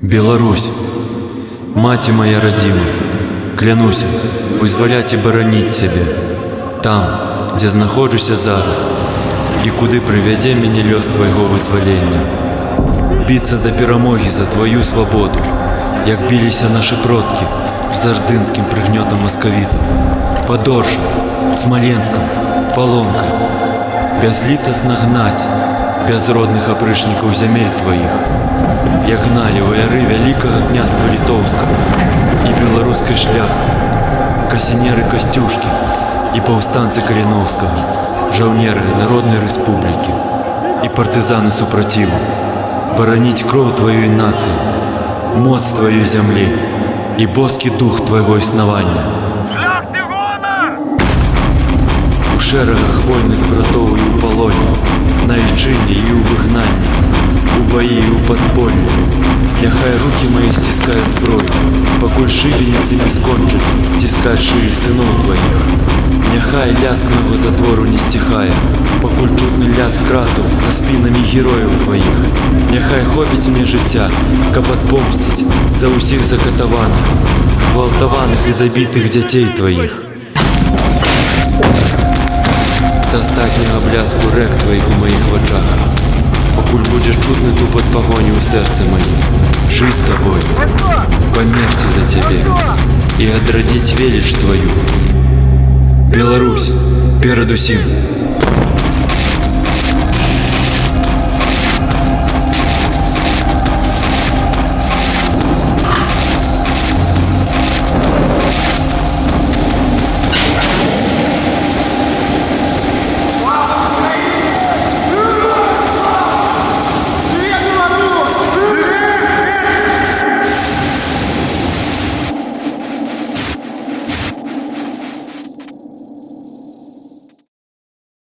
Беларусь, маці моя радзіма, клянуся вызваляць і бараніць цябе там, дзе знаходжуся зараз і куды прывядзе мяне лёс твайго вызвалення. Біцца да перамогі за тваю свабоду, як біліся нашы продкі з ардынскім прыгнётам маскавітам, падорша, смаленскам, палонкай, бязлітасна гнаць бязродных апрычнікаў зямель тваіх, як гналі ваяры вялікага княства літоўскага і беларускай шляхты, касінеры касцюшкі і паўстанцы каліновскага, жаўнеры народнай рэспублікі і партызаны супраціву, бараніць кроў тваёй нацыі, моц тваёй зямлі і боскі дух твайго існавання. У шэрагах вольных братоў і ў палоне, на ічыне і ў выгнанні, у баі і ў падполлі. Няхай рукі мае сціскаюць зброю, пакуль шыбеніцы не скончаць, сціскаць шыі сыноў тваіх. Няхай ляск майго затвору не сціхае, пакуль чутны ляск кратаў за спінамі герояў тваіх. Няхай хопіць мне жыцця, каб адпомсціць за ўсіх закатаваных, згвалтаваных і забітых дзяцей тваіх. да астатняга бляску рэк тваіх у маіх вачах. Пакуль будзеш чутны тупат пагоні ў сэрцы маім, жыць табой, памерці за цябе і адрадзіць веліч тваю. Беларусь, перад усім,